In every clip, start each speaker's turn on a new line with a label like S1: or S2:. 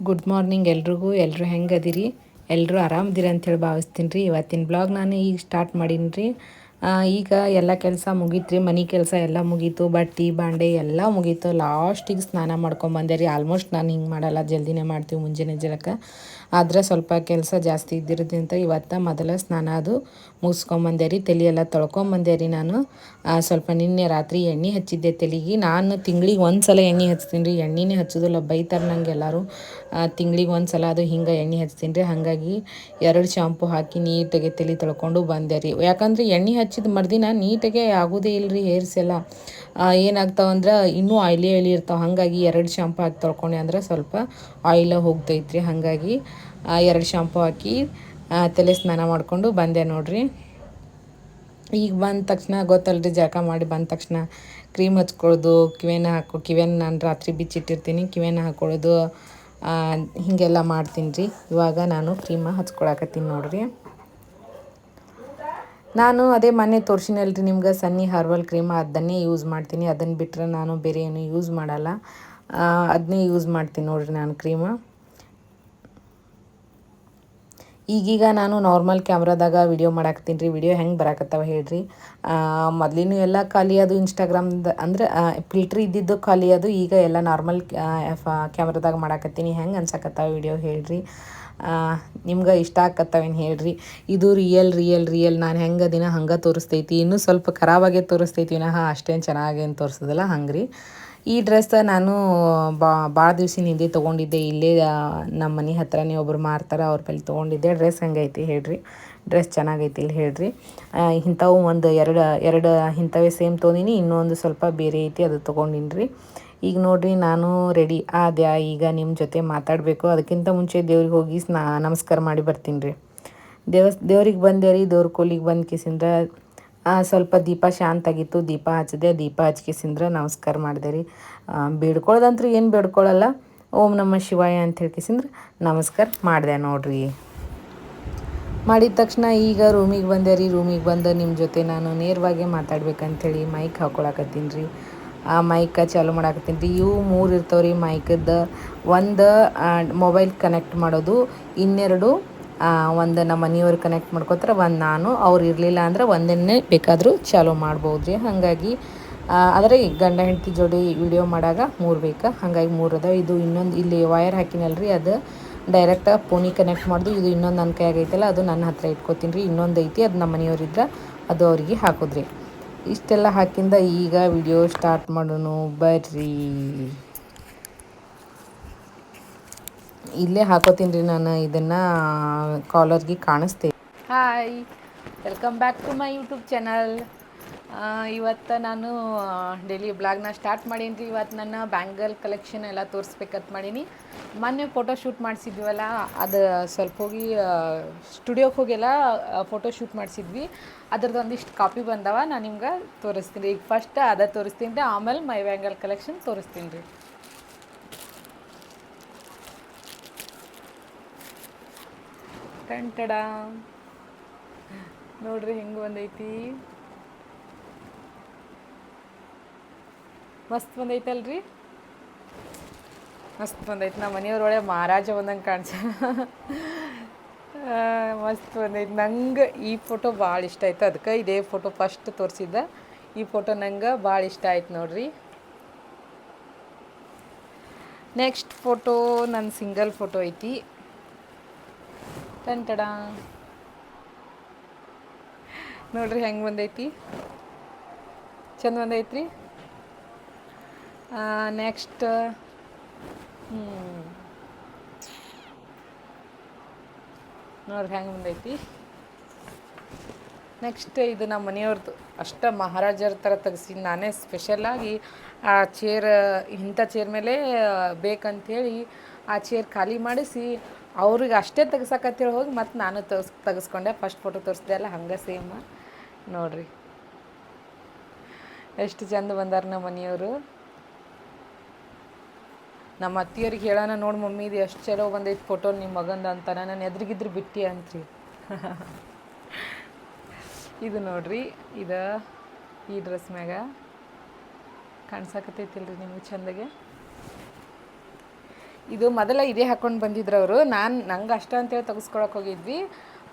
S1: Good morning ಎಲ್ರಿಗೂ. ಎಲ್ಲರೂ ಹೆಂಗೆ ಅದಿರಿ ಎಲ್ಲರೂ ಆರಾಮದಿರಿ ಅಂತೇಳಿ ಭಾವಿಸ್ತೀನಿ ರೀ. ಇವತ್ತಿನ ಬ್ಲಾಗ್ ನಾನು ಈಗ ಸ್ಟಾರ್ಟ್ ಮಾಡೀನಿ ರೀ ಈಗ ಎಲ್ಲ ಕೆಲಸ ಮುಗೀತು ರೀ ಮನೆ ಕೆಲಸ ಎಲ್ಲ ಮುಗೀತು, ಬಟ್ಟೆ, ಬಾಂಡೆ ಎಲ್ಲ ಮುಗೀತು. ಲಾಸ್ಟಿಗೆ ಸ್ನಾನ ಮಾಡ್ಕೊಂಬಂದೆ ರೀ ಆಲ್ಮೋಸ್ಟ್ ನಾನು ಹಿಂಗೆ ಮಾಡಲ್ಲ, ಜಲ್ದಿನೇ ಮಾಡ್ತೀವಿ ಮುಂಜಾನೆ ಜಲಕ ಆದರೆ ಸ್ವಲ್ಪ ಕೆಲಸ ಜಾಸ್ತಿ ಇದ್ದಿರೋದ್ರಿಂದ ಇವತ್ತು ಮೊದಲ ಸ್ನಾನ ಅದು ಮುಗಿಸ್ಕೊಂಬಂದೆ ರೀ ತಲೆಯೆಲ್ಲ ತೊಳ್ಕೊಂಬಂದೆ ರೀ ನಾನು. ಸ್ವಲ್ಪ ನಿನ್ನೆ ರಾತ್ರಿ ಎಣ್ಣೆ ಹಚ್ಚಿದ್ದೆ ತಲೆಗೆ. ನಾನು ತಿಂಗಳಿಗೆ ಒಂದು ಸಲ ಎಣ್ಣೆ ಹಚ್ತೀನಿ ರೀ ಎಣ್ಣೆನೇ ಹಚ್ಚೋದಿಲ್ಲ, ಬೈತಾರೆ ನಂಗೆ ಎಲ್ಲರೂ. ತಿಂಗಳಿಗೆ ಒಂದು ಸಲ ಅದು ಹಿಂಗೆ ಎಣ್ಣೆ ಹಚ್ತೀನಿ ರೀ ಹಾಗಾಗಿ ಎರಡು ಶಾಂಪು ಹಾಕಿ ನೀಟಾಗಿ ತಲೆ ತೊಳ್ಕೊಂಡು ಬಂದೆ ರೀ ಯಾಕಂದ್ರೆ ಎಣ್ಣೆ ಹಚ್ಚಿದ ಮರುದಿನ ನೀಟಾಗೆ ಆಗೋದೇ ಇಲ್ಲ ರೀ ಹೇರ್ಸ್ ಎಲ್ಲ. ಏನಾಗ್ತಾವಂದ್ರೆ ಇನ್ನೂ ಆಯ್ಲಿ ಆಯ್ಲಿ ಇರ್ತಾವೆ. ಹಾಗಾಗಿ ಎರಡು ಶಾಂಪು ಹಾಕಿ ತೊಳ್ಕೊಂಡೆ ಅಂದ್ರೆ ಸ್ವಲ್ಪ ಆಯಿಲ ಹೋಗ್ತೈತ್ರಿ. ಹಾಗಾಗಿ ಎರಡು ಶಾಂಪು ಹಾಕಿ ತಲೆ ಸ್ನಾನ ಮಾಡಿಕೊಂಡು ಬಂದೆ ನೋಡ್ರಿ. ಈಗ ಬಂದ ತಕ್ಷಣ ಗೊತ್ತಲ್ರಿ, ಜಳಕ ಮಾಡಿ ಬಂದ ತಕ್ಷಣ ಕ್ರೀಮ್ ಹಚ್ಕೊಳ್ಳೋದು, ಕಿವೇನ ಹಾಕೋ, ಕಿವೇನ ನಾನು ರಾತ್ರಿ ಬಿಚ್ಚಿಟ್ಟಿರ್ತೀನಿ ಕಿವೇನ ಹಾಕ್ಕೊಳ್ಳೋದು ಹೀಗೆಲ್ಲ ಮಾಡ್ತೀನಿ ರೀ. ಇವಾಗ ನಾನು ಕ್ರೀಮ ಹಚ್ಕೊಳಕತ್ತೀನಿ ನೋಡ್ರಿ. ನಾನು ಅದೇ ಮೊನ್ನೆ ತೋರ್ಸಿನಲ್ರಿ ನಿಮ್ಗೆ ಸನ್ನಿ ಹರ್ಬಲ್ ಕ್ರೀಮ್, ಅದನ್ನೇ ಯೂಸ್ ಮಾಡ್ತೀನಿ. ಅದನ್ನು ಬಿಟ್ಟರೆ ನಾನು ಬೇರೆ ಏನು ಯೂಸ್ ಮಾಡಲ್ಲ. ಅದನ್ನೇ ಯೂಸ್ ಮಾಡ್ತೀನಿ ನೋಡಿರಿ ನಾನು ಕ್ರೀಮ್. ಈಗೀಗ ನಾನು ನಾರ್ಮಲ್ ಕ್ಯಾಮ್ರಾದಾಗ ವಿಡಿಯೋ ಮಾಡಾಕ್ತೀನಿ ರೀ ವಿಡಿಯೋ ಹೆಂಗೆ ಬರಾಕತ್ತಾವ ಹೇಳ್ರಿ. ಮೊದಲಿನ ಎಲ್ಲ ಖಾಲಿ ಅದು ಇನ್ಸ್ಟಾಗ್ರಾಮ್ದ ಅಂದ್ರೆ ಫಿಲ್ಟ್ರ್ ಇದ್ದಿದ್ದು ಖಾಲಿ ಅದು. ಈಗ ಎಲ್ಲ ನಾರ್ಮಲ್ ಕ್ಯಾಮ್ರಾದಾಗ ಮಾಡಾಕತ್ತೀನಿ. ಹೆಂಗೆ ಅನ್ಸಕತ್ತಾವ ವಿಡಿಯೋ ಹೇಳ್ರಿ. ನಿಮ್ಗೆ ಇಷ್ಟ ಆಗತ್ತವೇನು ಹೇಳ್ರಿ? ಇದು ರಿಯಲ್ ರಿಯಲ್ ರಿಯಲ್ ನಾನು ಹೆಂಗೆ ದಿನ ಹಂಗೆ ತೋರಿಸ್ತೈತಿ? ಇನ್ನೂ ಸ್ವಲ್ಪ ಖರಾಬಾಗೆ ತೋರಿಸ್ತೈತಿ ವಿನಃ ಅಷ್ಟೇನು ಚೆನ್ನಾಗೇನು ತೋರಿಸೋದಿಲ್ಲ ಹಂಗೆ ಈ ಡ್ರೆಸ್ ನಾನು ಬಾ ಭಾಳ ದಿವ್ಸಿನ ಹಿಂದೆ ತೊಗೊಂಡಿದ್ದೆ. ಇಲ್ಲೇ ನಮ್ಮ ಮನೆ ಹತ್ರನೇ ಒಬ್ರು ಮಾರ್ತಾರೆ, ಅವ್ರ ಬಳಿ ತೊಗೊಂಡಿದ್ದೆ. ಡ್ರೆಸ್ ಹೆಂಗೈತಿ ಹೇಳ್ರಿ? ಡ್ರೆಸ್ ಚೆನ್ನಾಗೈತಿ ಇಲ್ಲಿ ಹೇಳ್ರಿ. ಇಂಥವು ಒಂದು ಎರಡು ಎರಡು ಇಂಥವೇ ಸೇಮ್ ತೊಗೊಂಡಿನಿ. ಇನ್ನೊಂದು ಸ್ವಲ್ಪ ಬೇರೆ ಐತಿ, ಅದು ತೊಗೊಂಡಿನಿ ಈಗ ನೋಡ್ರಿ ನಾನು ರೆಡಿ ಆದ್ಯಾ, ಈಗ ನಿಮ್ಮ ಜೊತೆ ಮಾತಾಡಬೇಕು. ಅದಕ್ಕಿಂತ ಮುಂಚೆ ದೇವ್ರಿಗೆ ಹೋಗಿ ಸ್ನಾ, ನಮಸ್ಕಾರ ಮಾಡಿ ಬರ್ತೀನಿ ರೀ. ದೇವಸ್, ದೇವ್ರಿಗೆ ಬಂದೆ ರೀ, ದೇವ್ರ ಕೋಲಿಗೆ ಬಂದು ಕಿಸಿಂದ್ರ ಸ್ವಲ್ಪ ದೀಪ ಶಾಂತ ಆಗಿತ್ತು ದೀಪ ಹಚ್ಚಿದೆ ದೀಪ ಹಚ್ಕಿಸಿಂದ್ರ ನಮಸ್ಕಾರ ಮಾಡಿದೆ ರೀ. ಬೇಡ್ಕೊಳ್ಳೋದಂತೂ ಏನು ಬೇಡ್ಕೊಳ್ಳಲ್ಲ ಓಂ ನಮ್ಮ ಶಿವಾಯ ಅಂತ ಕಿಸಿಂದ್ರ ನಮಸ್ಕಾರ ಮಾಡಿದೆ ನೋಡ್ರಿ. ಮಾಡಿದ ತಕ್ಷಣ ಈಗ ರೂಮಿಗೆ ಬಂದೆ ರೀ ರೂಮಿಗೆ ಬಂದು ನಿಮ್ಮ ಜೊತೆ ನಾನು ನೇರವಾಗಿ ಮಾತಾಡ್ಬೇಕಂಥೇಳಿ ಮೈಕ್ ಹಾಕೊಳಕತ್ತೀನಿ ರೀ. ಆ ಮೈಕ ಚಾಲು ಮಾಡಾಕತ್ತೀನಿ ರೀ. ಇವು ಮೂರು ಇರ್ತಾವೆ ರೀ ಮೈಕದ್ದು ಒಂದು ಮೊಬೈಲ್ ಕನೆಕ್ಟ್ ಮಾಡೋದು. ಇನ್ನೆರಡು ಒಂದು ನಮ್ಮ ಮನೆಯವ್ರು ಕನೆಕ್ಟ್ ಮಾಡ್ಕೋತಾರೆ, ಒಂದು ನಾನು. ಅವ್ರು ಇರಲಿಲ್ಲ ಅಂದ್ರೆ ಒಂದನ್ನೇ ಬೇಕಾದರೂ ಚಾಲೂ ಮಾಡ್ಬೋದು ರೀ. ಹಾಗಾಗಿ ಆದರೆ ಗಂಡ ಹೆಂಡತಿ ಜೋಡಿ ವಿಡಿಯೋ ಮಾಡಾಗ ಮೂರು ಬೇಕಾ. ಹಾಗಾಗಿ ಮೂರು ಅದಾವೆ. ಇದು ಇನ್ನೊಂದು ಇಲ್ಲಿ ವಯರ್ ಹಾಕಿನಲ್ರಿ ಅದು. ಡೈರೆಕ್ಟ್ ಫೋನಿಗೆ ಕನೆಕ್ಟ್ ಮಾಡೋದು. ಇದು ಇನ್ನೊಂದು ನನ್ನ ಕೈಯಾಗೈತಲ್ಲ ಅದು ನನ್ನ ಹತ್ರ ಇಟ್ಕೋತೀನಿ ರೀ. ಇನ್ನೊಂದು ಐತಿ, ಅದು ನಮ್ಮ ಮನೆಯವ್ರಿದ್ರೆ ಅದು ಅವರಿಗೆ ಹಾಕೋದ್ರಿ. ಇಷ್ಟೆಲ್ಲ ಹಾಕಿಂದ ಈಗ ವಿಡಿಯೋ ಸ್ಟಾರ್ಟ್ ಮಾಡೋಣ, ಬರ್ರಿ. ಇಲ್ಲೇ ಹಾಕೋತೀನಿ ರೀ ನಾನು, ಇದನ್ನು ಕಾಲರ್ಗೆ ಕಾಣಿಸ್ತೇನೆ hi welcome back to my YouTube channel ಇವತ್ತು ನಾನು ಡೈಲಿ ಬ್ಲಾಗ್ನ ಸ್ಟಾರ್ಟ್ ಮಾಡೀನಿ. ರೀ ಇವತ್ತು ನನ್ನ ಬ್ಯಾಂಗಲ್ ಕಲೆಕ್ಷನ್ ಎಲ್ಲ ತೋರಿಸ್ಬೇಕಂತ ಮಾಡೀನಿ. ಮೊನ್ನೆ ಫೋಟೋ ಶೂಟ್ ಮಾಡಿಸಿದ್ವಲ್ಲ, ಅದು ಸ್ವಲ್ಪ ಹೋಗಿ ಸ್ಟುಡಿಯೋಗೆ ಹೋಗೆಲ್ಲ ಫೋಟೋ ಶೂಟ್ ಮಾಡಿಸಿದ್ವಿ. ಅದ್ರದ್ದು ಒಂದಿಷ್ಟು ಕಾಪಿ ಬಂದವ ನಾನು ನಿಮ್ಗೆ ತೋರಿಸ್ತೀನಿ ಈಗ ಫಸ್ಟ್ ಅದ ತೋರಿಸ್ತೀನಿ ರೀ, ಆಮೇಲೆ ಮೈ ಬ್ಯಾಂಗಲ್ ಕಲೆಕ್ಷನ್ ತೋರಿಸ್ತೀನಿ ರೀ. ಟಂಟಡ ನೋಡ್ರಿ, ಹೆಂಗೆ ಬಂದೈತಿ ಮಸ್ತ್ ಬಂದೈತಲ್ರಿ ಮಸ್ತ್ ಬಂದೈತೆ. ನಮ್ಮ ಮನೆಯವ್ರೊಳಗೆ ಮಹಾರಾಜ ಬಂದಂಗೆ ಕಾಣಿಸ ಮಸ್ತ್ ಬಂದೈತೆ. ನಂಗೆ ಈ ಫೋಟೋ ಭಾಳ ಇಷ್ಟ ಆಯ್ತು. ಅದಕ್ಕೆ ಇದೇ ಫೋಟೋ ಫಸ್ಟ್ ತೋರಿಸಿದ್ದ. ಈ ಫೋಟೋ ನಂಗೆ ಭಾಳ ಇಷ್ಟ ಆಯ್ತು ನೋಡ್ರಿ. ನೆಕ್ಸ್ಟ್ ಫೋಟೋ ನನ್ನ ಸಿಂಗಲ್ ಫೋಟೋ ಐತಿ. ಟಂಟಡ ನೋಡ್ರಿ ಹೆಂಗೆ ಬಂದೈತಿ? ಚಂದ ಬಂದೈತ್ರಿ? ನೆಕ್ಸ್ಟ್ ನೋಡ್ರಿ ಹೆಂಗೆ ಬಂದೈತಿ. ನೆಕ್ಸ್ಟ್ ಇದು ನಮ್ಮ ಮನೆಯವ್ರದ್ದು ಅಷ್ಟ ಮಹಾರಾಜರ ಥರ ತೆಗೆಸಿ ನಾನೇ ಸ್ಪೆಷಲಾಗಿ ಆ ಚೇರ್ ಇಂಥ ಚೇರ್ ಮೇಲೆ ಬೇಕಂಥೇಳಿ ಆ ಚೇರ್ ಖಾಲಿ ಮಾಡಿಸಿ ಅವ್ರಿಗೆ ಅಷ್ಟೇ ತೆಗ್ಸಕತ್ತೇಳಿ ಹೋಗಿ ಮತ್ತು ನಾನು ತೋರ್ಸ್ ತೆಗೆಸ್ಕೊಂಡೆ. ಫಸ್ಟ್ ಫೋಟೋ ತೋರಿಸ್ದೆ ಅಲ್ಲ, ಹಂಗೆ ಸೇಮ್ ನೋಡ್ರಿ. ಎಷ್ಟು ಚಂದ ಬಂದಾರ ನಮ್ಮ ಮನೆಯವರು. ನಮ್ಮ ಅತ್ತಿಯವ್ರಿಗೆ ಹೇಳೋಣ ನೋಡಿ ಮಮ್ಮಿ, ಇದು ಎಷ್ಟು ಚಲೋ ಬಂದೈತೆ ಫೋಟೋ ನಿಮ್ಮ ಮಗಂದ ಅಂತ ನಾನು ಎದ್ರಿಗಿದ್ರು ಬಿಟ್ಟಿ ಅಂತ್ರಿ. ಇದು ನೋಡ್ರಿ, ಇದು ಈ ಡ್ರೆಸ್ ಮ್ಯಾಗ. ಕಾಣಿಸಕತ್ತೈತಿಲ್ರಿ ನಿಮಗೆ ಚಂದಗೆ? ಇದು ಮೊದಲ ಇದೇ ಹಾಕೊಂಡು ಬಂದಿದ್ರು ಅವರು. ನಾನು ನಂಗೆ ಅಷ್ಟ ಅಂತೇಳಿ ತೆಗೆಸ್ಕೊಳಕ್ಕೆ ಹೋಗಿದ್ವಿ.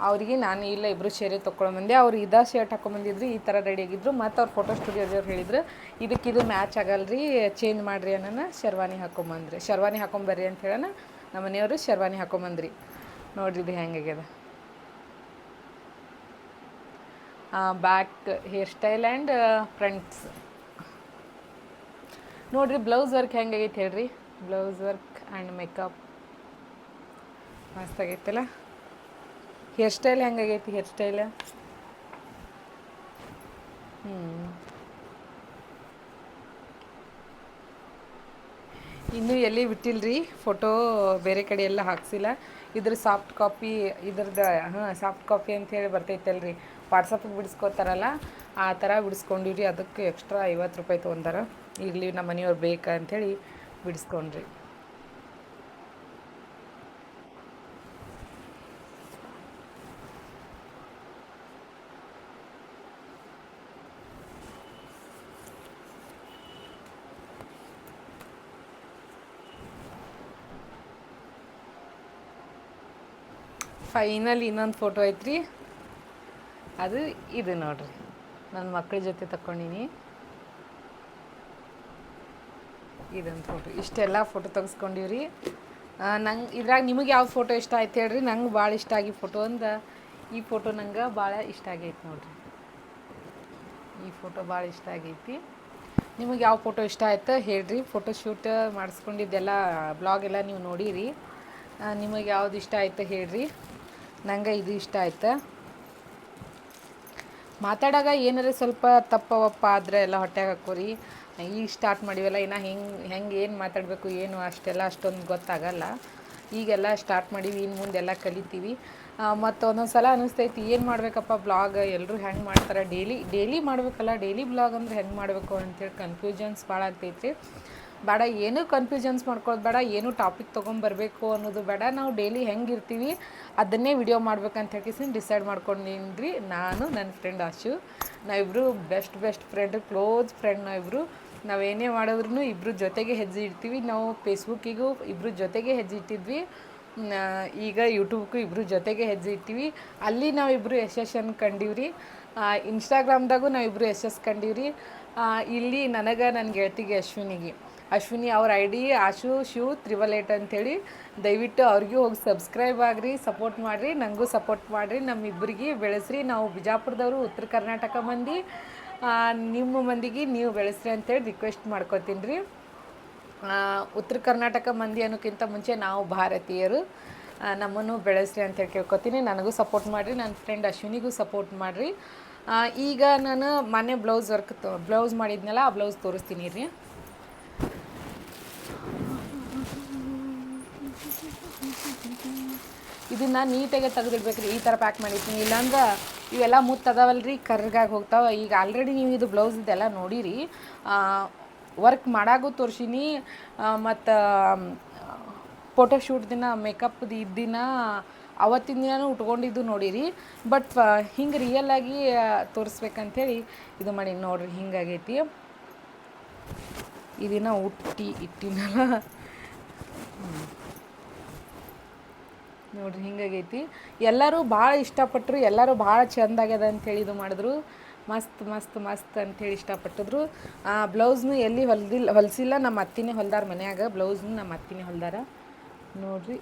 S1: ಅವರಿಗೆ ನಾನು ಇಲ್ಲ ಇಬ್ಬರು ಸೇರಿ ತೊಗೊಳ್ ಬಂದೆ. ಅವ್ರು ಇದ ಶರ್ಟ್ ಹಾಕೊಂಬಂದಿದ್ರು, ಈ ಥರ ಆಗಿದ್ರು. ಮತ್ತು ಅವ್ರು ಫೋಟೋ ಸ್ಟುಡಿಯೋದವ್ರು ಹೇಳಿದ್ರು, ಇದಕ್ಕೆ ಇದು ಮ್ಯಾಚ್ ಆಗಲ್ರಿ ಚೇಂಜ್ ಮಾಡಿರಿ ಅನ್ನೋಣ, ಶರ್ವಾನಿ ಹಾಕೊಂಬಂದ್ರಿ. ಶರ್ವಾನಿ ಹಾಕೊಂಬರ್ರಿ ಅಂತ ಹೇಳೋಣ ನಮ್ಮ ಮನೆಯವರು ಶರ್ವಾನಿ ಹಾಕೊಂಬಂದ್ರಿ. ನೋಡ್ರಿ ಇದು ಹೆಂಗಾಗ್ಯದ. Back hair style and fronts ನೋಡ್ರಿ ಬ್ಲೌಸ್ ವರ್ಕ್ ಹೆಂಗಾಗೈತೆ ಹೇಳ್ರಿ. ಬ್ಲೌಸ್ ವರ್ಕ್ ಆ್ಯಂಡ್ ಮೇಕಪ್ ಮಸ್ತಾಗೈತಲ್ಲ ಹೇರ್ ಸ್ಟೈಲ್ ಹೆಂಗಾಗೈತಿ ಹೇರ್ ಸ್ಟೈಲ್ ಹ್ಞೂ ಇನ್ನೂ ಎಲ್ಲಿ ಬಿಟ್ಟಿಲ್ರಿ? ಫೋಟೋ ಬೇರೆ ಕಡೆ ಎಲ್ಲ ಹಾಕ್ಸಿಲ್ಲ. ಇದ್ರ ಸಾಫ್ಟ್ ಕಾಪಿ ಇದ್ರದ್ದು, ಹಾಂ ಸಾಫ್ಟ್ ಕಾಪಿ ಅಂತ ಹೇಳಿ ಬರ್ತೈತಲ್ರಿ. ವಾಟ್ಸಪ್ಗೆ ಬಿಡಿಸ್ಕೋತಾರಲ್ಲ, ಆ ಥರ ಬಿಡಿಸ್ಕೊಂಡಿವ್ರಿ. ಅದಕ್ಕೆ ಎಕ್ಸ್ಟ್ರಾ ಐವತ್ತು ರೂಪಾಯಿ ತೊಗೊಂಡಾರ. ಇರಲಿ ನಮ್ಮ ಮನೆಯವ್ರು ಬೇಕಾ ಅಂಥೇಳಿ ಬಿಡಿಸ್ಕೊಂಡ್ರಿ. ಫೈನಲ್ ಇನ್ನೊಂದು ಫೋಟೋ ಐತ್ರಿ. ಅದು ಇದು ನೋಡ್ರಿ. ನನ್ನ ಮಕ್ಕಳ ಜೊತೆ ತಕೊಂಡಿನಿ ಇದೊಂದು ಫೋಟೋ ಇಷ್ಟೆಲ್ಲ ಫೋಟೋ ತೆಗೆಸ್ಕೊಂಡಿವ್ರಿ. ನಂಗೆ ಇದ್ರಾಗ ನಿಮಗೆ ಯಾವ ಫೋಟೋ ಇಷ್ಟ ಆಯ್ತು ಹೇಳ್ರಿ. ನಂಗೆ ಭಾಳ ಇಷ್ಟ ಆಗಿ ಫೋಟೋ ಅಂದ ಈ ಫೋಟೋ ನಂಗೆ ಭಾಳ ಇಷ್ಟ ಆಗೈತೆ ನೋಡ್ರಿ. ಈ ಫೋಟೋ ಭಾಳ ಇಷ್ಟ ಆಗೈತಿ. ನಿಮಗೆ ಯಾವ ಫೋಟೋ ಇಷ್ಟ ಆಯ್ತು ಹೇಳ್ರಿ. ಫೋಟೋ ಶೂಟ್ ಮಾಡಿಸ್ಕೊಂಡಿದ್ದೆಲ್ಲ ಬ್ಲಾಗ್ ಎಲ್ಲ ನೀವು ನೋಡಿರಿ. ನಿಮಗೆ ಯಾವ್ದು ಇಷ್ಟ ಆಯ್ತು ಹೇಳ್ರಿ. ನಂಗೆ ಇದು ಇಷ್ಟ ಆಯ್ತು. ಮಾತಾಡಾಗ ಏನಾರ ಸ್ವಲ್ಪ ತಪ್ಪವಪ್ಪ ಆದರೆ ಎಲ್ಲ ಹೊಟ್ಟೆಗೆ ಹಾಕೋರಿ. ಈಗ ಸ್ಟಾರ್ಟ್ ಮಾಡಿವಲ್ಲ, ಇನ್ನು ಹೆಂಗೆ ಹೆಂಗೆ ಏನು ಮಾತಾಡಬೇಕು, ಏನು ಅಷ್ಟೆಲ್ಲ ಅಷ್ಟೊಂದು ಗೊತ್ತಾಗಲ್ಲ. ಈಗೆಲ್ಲ ಸ್ಟಾರ್ಟ್ ಮಾಡೀವಿ ಇನ್ನು ಮುಂದೆಲ್ಲ ಕಲಿತೀವಿ. ಮತ್ತು ಒಂದೊಂದು ಸಲ ಅನಿಸ್ತೈತಿ, ಏನು ಮಾಡಬೇಕಪ್ಪ ಬ್ಲಾಗ್ ಎಲ್ಲರೂ ಹೆಂಗೆ ಮಾಡ್ತಾರೆ? ಡೈಲಿ ಡೈಲಿ ಮಾಡಬೇಕಲ್ಲ ಡೈಲಿ ಬ್ಲಾಗ್ ಅಂದ್ರೆ ಹೆಂಗೆ ಮಾಡಬೇಕು ಅಂತೇಳಿ ಕನ್ಫ್ಯೂಷನ್ಸ್ ಭಾಳ ಆಗ್ತೈತಿ ಬೇಡ, ಏನೂ ಕನ್ಫ್ಯೂಷನ್ಸ್ ಮಾಡ್ಕೊಳ್ಳೋದು ಬೇಡ, ಏನು ಟಾಪಿಕ್ ತೊಗೊಂಬರ್ಬೇಕು ಅನ್ನೋದು ಬೇಡ. ನಾವು ಡೈಲಿ ಹೆಂಗೆ ಇರ್ತೀವಿ, ಅದನ್ನೇ ವಿಡಿಯೋ ಮಾಡ್ಬೇಕಂತ ಹೇಳಿ ಡಿಸೈಡ್ ಮಾಡ್ಕೊಂಡಿನ್ರಿ ನಾನು ನನ್ನ ಫ್ರೆಂಡ್ ಆಶು. ನಾವಿಬ್ಬರು best best friend close friend ನಾವಿಬ್ಬರು ನಾವೇನೇ ಮಾಡಿದ್ರು ಇಬ್ಬರು ಜೊತೆಗೆ ಹೆಜ್ಜೆ ಇಡ್ತೀವಿ. ನಾವು ಫೇಸ್ಬುಕ್ಕಿಗೂ ಇಬ್ಬರು ಜೊತೆಗೆ ಹೆಜ್ಜೆ ಇಟ್ಟಿದ್ವಿ. ಈಗ ಯೂಟ್ಯೂಬ್ಗೂ ಇಬ್ಬರು ಜೊತೆಗೆ ಹೆಜ್ಜೆ ಇಟ್ಟಿವಿ. ಅಲ್ಲಿ ನಾವಿಬ್ಬರು ಯಶಸ್ಸನ್ನು ಕಂಡೀವ್ರಿ. ಇನ್ಸ್ಟಾಗ್ರಾಮ್ದಾಗೂ ನಾವಿಬ್ಬರು ಯಶಸ್ಸು ಕಂಡೀವ್ರಿ. ಇಲ್ಲಿ ನನಗೆ ನನ್ನ ಗೆಳತಿಗೆ ಅಶ್ವಿನಿಗೆ. ಅಶ್ವಿನಿ ಅವ್ರ I D Ashu, Shiv triple eight ಅಂಥೇಳಿ ದಯವಿಟ್ಟು ಅವ್ರಿಗೂ ಹೋಗಿ ಸಬ್ಸ್ಕ್ರೈಬ್ ಆಗಿರಿ ಸಪೋರ್ಟ್ ಮಾಡಿರಿ ನನಗೂ ಸಪೋರ್ಟ್ ಮಾಡಿರಿ, ನಮ್ಮಿಬ್ಬರಿಗೆ ಬೆಳೆಸ್ರಿ. ನಾವು ಬಿಜಾಪುರದವರು, ಉತ್ತರ ಕರ್ನಾಟಕ ಮಂದಿ. ನಿಮ್ಮ ಮಂದಿಗೆ ನೀವು ಬೆಳೆಸ್ರಿ ಅಂತೇಳಿ ರಿಕ್ವೆಸ್ಟ್ ಮಾಡ್ಕೊತೀನಿ ರೀ ಉತ್ತರ ಕರ್ನಾಟಕ ಮಂದಿ ಅನ್ನೋಕ್ಕಿಂತ ಮುಂಚೆ ನಾವು ಭಾರತೀಯರು. ನಮ್ಮನ್ನು ಬೆಳೆಸ್ರಿ ಅಂತೇಳಿ ಕೇಳ್ಕೊತೀನಿ. ನನಗೂ ಸಪೋರ್ಟ್ ಮಾಡಿರಿ, ನನ್ನ ಫ್ರೆಂಡ್ ಅಶ್ವಿನಿಗೂ ಸಪೋರ್ಟ್ ಮಾಡಿರಿ. ಈಗ ನಾನು ಮನೆ ಬ್ಲೌಸ್ ವರ್ಕ್ ಬ್ಲೌಸ್ ಮಾಡಿದ್ನಲ್ಲ, ಆ ಬ್ಲೌಸ್ ತೋರಿಸ್ತೀನಿ ರೀ. ಇದನ್ನು ನೀಟಾಗೆ ತೆಗೆದಿಡ್ಬೇಕು ರೀ ಈ ಥರ ಪ್ಯಾಕ್ ಮಾಡಿರ್ತೀನಿ. ಇಲ್ಲಾಂದ್ರೆ ಇವೆಲ್ಲ ಮುತ್ತದವಲ್ರಿ ಕರ್ಗಾಗಿ ಹೋಗ್ತಾವೆ. ಈಗ ಆಲ್ರೆಡಿ ನೀವು ಇದು ಬ್ಲೌಸ್ ಇದೆಲ್ಲ ನೋಡಿರಿ. ವರ್ಕ್ ಮಾಡಾಗೂ ತೋರಿಸೀನಿ. ಮತ್ತು ಫೋಟೋ ಶೂಟ್ ದಿನ ಮೇಕಪ್ದು ಇದ್ದಿನ ಅವತ್ತಿನ ದಿನನೂ ಉಟ್ಕೊಂಡಿದ್ದು ನೋಡಿರಿ. ಬಟ್ ಹಿಂಗೆ ರಿಯಲಾಗಿ ತೋರಿಸ್ಬೇಕಂಥೇಳಿ ಇದು ಮಾಡಿ ನೋಡ್ರಿ ಹಿಂಗಾಗೈತಿ ಇದನ್ನು ಉಟ್ಟಿ ಇಟ್ಟಿನಲ್ಲ. ನೋಡ್ರಿ ಹಿಂಗಾಗೈತಿ ಎಲ್ಲರೂ ಭಾಳ ಇಷ್ಟಪಟ್ಟರು ಎಲ್ಲರೂ ಭಾಳ ಚೆಂದ ಆಗ್ಯದ ಅಂಥೇಳಿ ಇದು ಮಾಡಿದ್ರು. ಮಸ್ತ್ ಮಸ್ತ್ ಮಸ್ತ್ ಅಂಥೇಳಿ ಇಷ್ಟಪಟ್ಟಿದ್ರು. ಆ, ಬ್ಲೌಸ್ನು ಎಲ್ಲಿ ಹೊಲ್ದಿಲ್ಲ ಹೊಲಿಸಿಲ್ಲ, ನಮ್ಮ ಅತ್ತಿನೇ ಹೊಲ್ದಾರ ಮನ್ಯಾಗ. ಬ್ಲೌಸ್ನು ನಮ್ಮ ಅತ್ತಿನೇ ಹೊಲ್ದಾರ. ನೋಡ್ರಿ.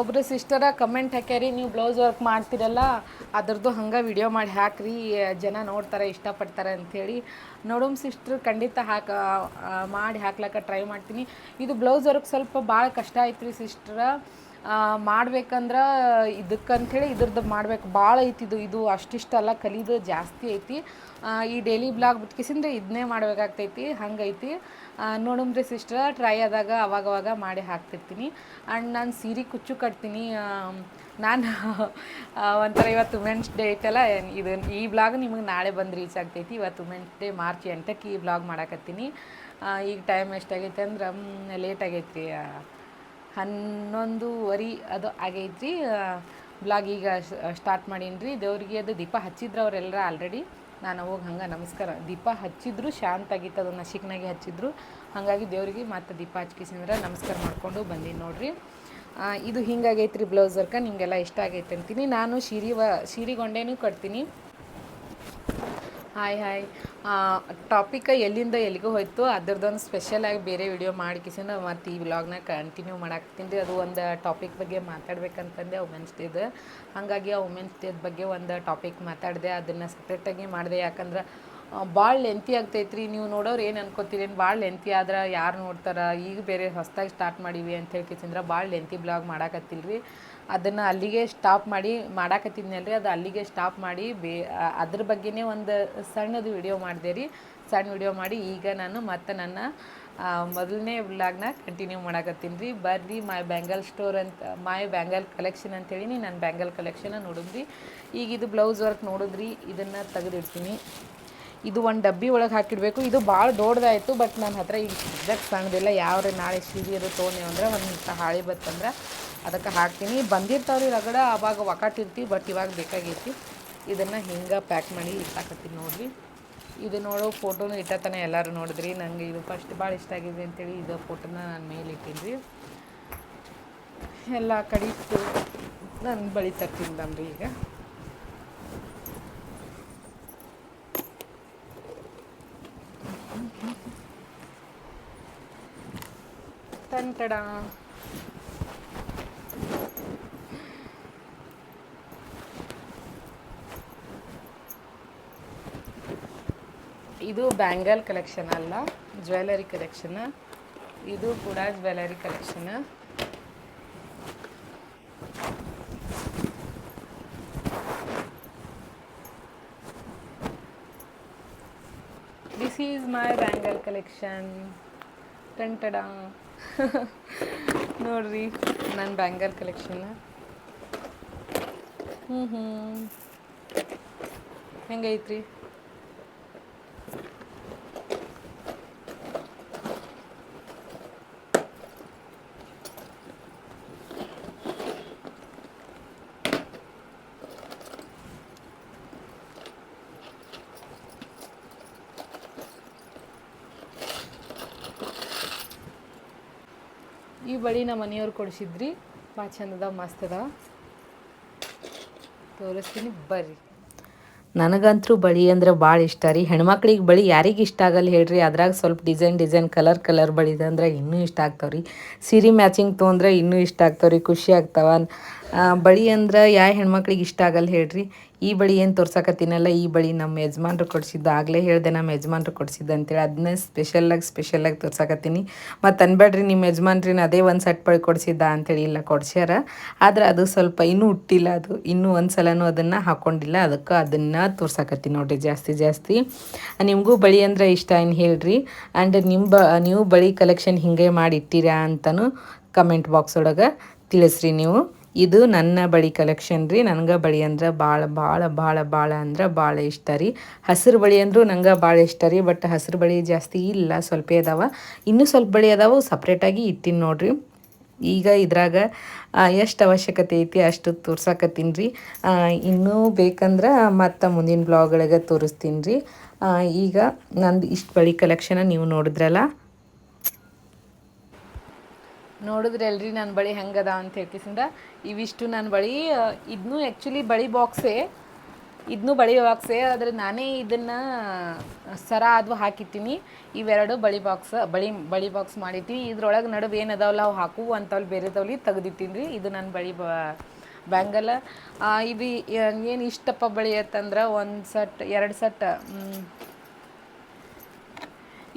S1: ಒಬ್ಬರು ಸಿಸ್ಟರ ಕಮೆಂಟ್ ಹಾಕ್ಯಾರಿ, ನೀವು ಬ್ಲೌಸ್ ವರ್ಕ್ ಮಾಡ್ತಿರಲ್ಲ, ಅದ್ರದ್ದು ಹಂಗೆ ವಿಡಿಯೋ ಮಾಡಿ ಹಾಕ್ರಿ, ಜನ ನೋಡ್ತಾರೆ, ಇಷ್ಟಪಡ್ತಾರೆ ಅಂಥೇಳಿ. ನೋಡೋಮ್ ಸಿಸ್ಟ್ರ್ ಖಂಡಿತ ಹಾಕ ಮಾಡಿ ಹಾಕ್ಲಕ್ಕ ಟ್ರೈ ಮಾಡ್ತೀನಿ. ಇದು ಬ್ಲೌಸ್ ವರ್ಕ್ ಸ್ವಲ್ಪ ಭಾಳ ಕಷ್ಟ ಐತ್ರಿ ಸಿಸ್ಟ್ರ ಮಾಡ್ಬೇಕಂದ್ರೆ ಇದಕ್ಕಂಥೇಳಿ ಇದ್ರದ್ದು ಮಾಡ್ಬೇಕು. ಭಾಳ ಐತಿ ಇದು ಇದು ಅಷ್ಟಿಷ್ಟಲ್ಲ ಕಲಿದು ಜಾಸ್ತಿ ಐತಿ. ಈ ಡೈಲಿ ಬ್ಲಾಗ್ ಬಿಟ್ಕಿಸಿಂದ್ರೆ ಇದನ್ನೇ ಮಾಡ್ಬೇಕಾಗ್ತೈತಿ, ಹಂಗೈತಿ. ನೋಡಮ್ರಿ ಸಿಸ್ಟ್ರ ಟ್ರೈ ಆದಾಗ ಅವಾಗವಾಗ ಮಾಡಿ ಹಾಕ್ತಿರ್ತೀನಿ. ಆ್ಯಂಡ್ ನಾನು ಸೀರೆ ಕುಚ್ಚು ಕಟ್ತೀನಿ. ನಾನು ಒಂಥರ ಇವತ್ತು ವುಮೆನ್ಸ್ ಡೇ ಐತಲ್ಲ, ಇದು ಈ ಬ್ಲಾಗ್ ನಿಮಗೆ ನಾಳೆ ಬಂದು ರೀಚ್ ಆಗ್ತೈತಿ. ಇವತ್ತು ವುಮೆನ್ಸ್ ಡೇ ಮಾರ್ಚ್ ಎಂಟಕ್ಕೆ ಈ ಬ್ಲಾಗ್ ಮಾಡಾಕತ್ತೀನಿ. ಈಗ ಟೈಮ್ ಎಷ್ಟಾಗೈತೆ ಅಂದ್ರೆ ಲೇಟ್ ಆಗೈತಿ ಹನ್ನೊಂದುವರೆ ಅದು ಆಗೈತಿ ಬ್ಲಾಗ್ ಈಗ ಸ್ಟಾರ್ಟ್ ಮಾಡೀನಿ ರೀ ದೇವ್ರಿಗೆ ಅದು ದೀಪ ಹಚ್ಚಿದ್ರು ಅವರೆಲ್ಲರ ಆಲ್ರೆಡಿ ನಾನು ಹೋಗಿ ಹಂಗೆ ನಮಸ್ಕಾರ. ದೀಪ ಹಚ್ಚಿದ್ರು ಶಾಂತ ಆಗಿತ್ತು ಅದು ನಶಿಕ್ನಾಗೆ ಹಚ್ಚಿದ್ರು. ಹಾಗಾಗಿ ದೇವರಿಗೆ ಮತ್ತೆ ದೀಪ ಹಚ್ಕಿಸಿದ್ರೆ ನಮಸ್ಕಾರ ಮಾಡಿಕೊಂಡು ಬಂದೀನಿ ನೋಡಿರಿ. ಇದು ಹಿಂಗಾಗೈತೆ ರೀ ಬ್ಲೌಸ್ ವರ್ಕ ನಿಮಗೆಲ್ಲ ಇಷ್ಟ ಆಗೈತೆ ಅಂತೀನಿ. ನಾನು ಶಿರಿ ವ, ಶಿರಿಗೊಂಡೇನೂ ಕಟ್ತೀನಿ. ಹಾಯ್ ಹಾಯ್ ಟಾಪಿಕ್ ಎಲ್ಲಿಂದ ಎಲ್ಲಿಗೂ ಹೋಯ್ತು, ಅದ್ರದ್ದೊಂದು ಸ್ಪೆಷಲಾಗಿ ಬೇರೆ ವಿಡಿಯೋ ಮಾಡಿಕಿಸಿನ ಮತ್ತು ಈ ವ್ಲಾಗ್ನ ಕಂಟಿನ್ಯೂ ಮಾಡಾಕ್ತೀನಿ ಅದು ಒಂದು ಟಾಪಿಕ್ ಬಗ್ಗೆ ಮಾತಾಡ್ಬೇಕಂತಂದೆ ವುಮೆನ್ಸ್ ಡೇದು ಹಾಗಾಗಿ ಆ ವುಮೆನ್ಸ್ ಡೇದ ಬಗ್ಗೆ ಒಂದು ಟಾಪಿಕ್ ಮಾತಾಡಿದೆ. ಅದನ್ನು ಸಪ್ರೇಟಾಗಿ ಮಾಡಿದೆ. ಯಾಕಂದ್ರೆ ಭಾಳ ಲೆಂತಿ ಆಗ್ತೈತ್ರಿ. ನೀವು ನೋಡೋರು ಏನು ಅನ್ಕೋತೀರಿ ಭಾಳ ಲೆಂತಿ ಆದ್ರೆ ಯಾರು ನೋಡ್ತಾರೆ? ಈಗ ಬೇರೆ ಹೊಸ್ದಾಗಿ ಸ್ಟಾರ್ಟ್ ಮಾಡೀವಿ ಅಂತ ಹೇಳ್ಕಿಸಿಂದ್ರೆ ಭಾಳ ಲೆಂತಿ ಬ್ಲಾಗ್ ಮಾಡಾಕತ್ತಿಲ್ರಿ. ಅದನ್ನು ಅಲ್ಲಿಗೆ ಸ್ಟಾಪ್ ಮಾಡಿ ಮಾಡಾಕತ್ತಿದ್ನಲ್ರಿ, ಅದು ಅಲ್ಲಿಗೆ ಸ್ಟಾಪ್ ಮಾಡಿ ಬೇ ಅದ್ರ ಬಗ್ಗೆನೇ ಒಂದು ಸಣ್ಣದು ವಿಡಿಯೋ ಮಾಡಿದೆ ರೀ. ಸಣ್ಣ ವಿಡಿಯೋ ಮಾಡಿ ಈಗ ನಾನು ಮತ್ತೆ ನನ್ನ ಮೊದಲನೇ ವ್ಲಾಗ್ನ ಕಂಟಿನ್ಯೂ ಮಾಡಾಕತ್ತೀನಿ ರೀ. ಬರ್ರಿ ಮೈ ಬ್ಯಾಂಗಲ್ ಸ್ಟೋರ್ ಅಂತ, ಮೈ ಬ್ಯಾಂಗಲ್ ಕಲೆಕ್ಷನ್ ಅಂತೇಳಿ ನಾನು ಬ್ಯಾಂಗಲ್ ಕಲೆಕ್ಷನ ನೋಡಿದ್ರಿ ಈಗ ಇದು ಬ್ಲೌಸ್ ವರ್ಕ್ ನೋಡಿದ್ರಿ ಇದನ್ನು ತೆಗೆದಿಡ್ತೀನಿ. ಇದು ಒಂದು ಡಬ್ಬಿ ಒಳಗೆ ಹಾಕಿಡಬೇಕು. ಇದು ಭಾಳ ದೊಡ್ಡದಾಯಿತು ಬಟ್ ನನ್ನ ಹತ್ರ ಈಗ ಸಣ್ಣದಿಲ್ಲ. ಯಾವ್ರೆ ನಾಳೆ ಸೀರೆ ಅದು ಅಂದ್ರೆ ಒಂದು ಹಾಳಿ ಬತ್ತಂದ್ರೆ ಅದಕ್ಕೆ ಹಾಕ್ತೀನಿ. ಬಂದಿರ್ತಾವ್ರಿ ರಗಡ ಅವಾಗ ಒಕಾಟಿರ್ತಿ ಬಟ್ ಇವಾಗ ಬೇಕಾಗೈತಿ. ಇದನ್ನು ಹಿಂಗೆ ಪ್ಯಾಕ್ ಮಾಡಿ ಇಟ್ಟಾಕತ್ತೀನಿ ನೋಡಿರಿ. ಇದು ನೋಡೋ ಫೋಟೋನು ಇಟ್ಟತನ ಎಲ್ಲರೂ ನೋಡಿದ್ರಿ. ನನಗೆ ಇದು ಫಸ್ಟ್ ಭಾಳ ಇಷ್ಟ ಆಗಿದೆ ಅಂತೇಳಿ ಇದು ಫೋಟೋನ ನಾನು ಮೇಲೆ ಇಟ್ಟೀನಿ ರೀ ಎಲ್ಲ ಕಡೆ ಇಟ್ಟು ನಾನು ಬಳಿ ತರ್ತೀನಿ ಈಗ. ಟಂಟಡ ಇದು ಬ್ಯಾಂಗಲ್ ಕಲೆಕ್ಷನ್ ಅಲ್ಲ, ಜ್ಯುವೆಲರಿ ಕಲೆಕ್ಷನ್. ಇದು ಕೂಡ jewellery collection. This is my bangle collection ಟಂಟಡ ನೋಡ್ರಿ ನನ್ನ ಬ್ಯಾಂಗಲ್ ಕಲೆಕ್ಷನ್ ಹ್ಞೂ ಹ್ಞೂ ಹೆಂಗೈತ್ರಿ? ಬಳಿ ನಮ್ಮ ಮನೆಯವ್ರು ಕೊಡಿಸಿದ್ರಿ. ಭಾಳ ಚಂದದ ಅದಾವ ಮಸ್ತ್ ಅದಾವ ತೋರಿಸ್ತೀನಿ, ಬರ್ರಿ. ನನಗಂತೂ ಬಳಿ ಅಂದ್ರೆ ಭಾಳ ಇಷ್ಟ ರೀ. ಹೆಣ್ಮಕ್ಳಿಗೆ ಬಳಿ ಯಾರಿಗೆ ಇಷ್ಟ ಆಗಲ್ಲ ಹೇಳ್ರಿ. ಅದ್ರಾಗ ಸ್ವಲ್ಪ ಡಿಸೈನ್ ಡಿಸೈನ್, ಕಲರ್ ಕಲರ್ ಬಳಿದ ಅಂದ್ರೆ ಇನ್ನೂ ಇಷ್ಟ ಆಗ್ತಾವ್ರಿ ಸೀರೆ ಮ್ಯಾಚಿಂಗ್ ತೊಗೊಂಡ್ರೆ ಇನ್ನೂ ಇಷ್ಟ ಆಗ್ತಾವ್ರಿ ಖುಷಿ ಆಗ್ತಾವ. ಬಳಿ ಅಂದ್ರೆ ಯಾವ ಹೆಣ್ಮಕ್ಳಿಗೆ ಇಷ್ಟ ಆಗಲ್ಲ ಹೇಳ್ರಿ. ಈ ಬಳಿ ಏನು ತೋರ್ಸಕತ್ತೀನಲ್ಲ, ಈ ಬಳಿ ನಮ್ಮ ಯಜಮಾನ್ರು ಕೊಡಿಸಿದ್ದು ಆಗಲೇ ಹೇಳಿದೆ ನಮ್ಮ ಯಜಮಾನ್ರು ಕೊಡಿಸಿದ್ದು ಅಂತೇಳಿ ಅದನ್ನೇ ಸ್ಪೆಷಲ್ಲಾಗಿ ಸ್ಪೆಷಲ್ಲಾಗಿ ತೋರ್ಸಕತ್ತೀನಿ. ಮತ್ತು ಅನ್ಬೇಡ್ರಿ ನಿಮ್ಮ ಯಜಮಾನ್ರಿನ ಅದೇ ಒಂದು ಸೆಟ್ ಬಳಿ ಕೊಡಿಸಿದ್ದ ಅಂತೇಳಿ ಇಲ್ಲ ಕೊಡ್ಸ್ಯಾರ. ಆದ್ರೆ ಅದು ಸ್ವಲ್ಪ ಇನ್ನೂ ಹುಟ್ಟಿಲ್ಲ ಅದು. ಇನ್ನೂ ಒಂದು ಸಲನೂ ಅದನ್ನು ಹಾಕ್ಕೊಂಡಿಲ್ಲ ಅದಕ್ಕೆ ಅದನ್ನು ತೋರ್ಸಕತ್ತೀನಿ ನೋಡಿರಿ ಜಾಸ್ತಿ ಜಾಸ್ತಿ. ನಿಮಗೂ ಬಳಿ ಅಂದ್ರೆ ಇಷ್ಟ ಏನು ಹೇಳ್ರಿ. ಆ್ಯಂಡ್ ನಿಮ್ಮ ನೀವು ಬಳಿ ಕಲೆಕ್ಷನ್ ಹಿಂಗೆ ಮಾಡಿ ಇಟ್ಟಿರಾ ಅಂತಲೂ ಕಮೆಂಟ್ ಬಾಕ್ಸ್ ಒಳಗೆ ತಿಳಿಸ್ರಿ ನೀವು. ಇದು ನನ್ನ ಬಳಿ ಕಲೆಕ್ಷನ್ ರೀ. ನನಗೆ ಬಳಿ ಅಂದ್ರೆ ಭಾಳ ಭಾಳ ಭಾಳ ಭಾಳ ಅಂದ್ರೆ ಭಾಳ ಇಷ್ಟ ರೀ. ಹಸಿರು ಬಳಿ ಅಂದರೂ ನಂಗೆ ಭಾಳ ಇಷ್ಟ ರೀ. ಬಟ್ ಹಸಿರು ಬಳಿ ಜಾಸ್ತಿ ಇಲ್ಲ, ಸ್ವಲ್ಪ ಅದಾವ. ಇನ್ನೂ ಸ್ವಲ್ಪ ಬಳಿ ಅದಾವು ಸಪ್ರೇಟಾಗಿ ಇಟ್ಟಿನಿ ನೋಡ್ರಿ. ಈಗ ಇದ್ರಾಗ ಎಷ್ಟು ಅವಶ್ಯಕತೆ ಐತಿ ಅಷ್ಟು ತೋರ್ಸಕತ್ತೀನಿ ರೀ. ಇನ್ನೂ ಬೇಕಂದ್ರೆ ಮತ್ತು ಮುಂದಿನ ಬ್ಲಾಗ್ ಒಳಗೆ ತೋರಿಸ್ತೀನಿ ರೀ. ಈಗ ನಂದು ಇಷ್ಟು ಬಳಿ ಕಲೆಕ್ಷನ ನೀವು ನೋಡಿದ್ರಲ್ಲ ನೋಡಿದ್ರಲ್ರಿ ನನ್ನ ಬಳಿ ಹೆಂಗದ ಅಂತ ಹೇಳ್ಕಿಸಿಂದ ಇವಿಷ್ಟು ನನ್ನ ಬಳಿ ಇದನ್ನೂ ಆ್ಯಕ್ಚುಲಿ ಬಳಿ ಬಾಕ್ಸೇ ಇದನ್ನೂ ಬಳಿ ಬಾಕ್ಸೇ ಆದರೆ ನಾನೇ ಇದನ್ನು ಸರ ಅದು ಹಾಕಿತ್ತೀನಿ ಇವೆರಡು ಬಳಿ ಬಾಕ್ಸ್ ಬಳಿ ಬಳಿ ಬಾಕ್ಸ್ ಮಾಡಿತ್ತೀವಿ ಇದ್ರೊಳಗೆ ನಡುವೆ ಏನದಾವಲ್ಲ ಅವು ಹಾಕು ಅಂತವ್ಲಿ ಬೇರೆದವ್ಲಿ ತೆಗ್ದಿತ್ತೀನಿ ರೀ ಇದು ನನ್ನ ಬಳಿ ಬ್ಯಾಂಗಲ್ ಇದು ಏನು ಇಷ್ಟಪ್ಪ ಬಳಿ ಅಂತಂದ್ರೆ ಒಂದು ಸಟ್, ಎರಡು ಸಟ್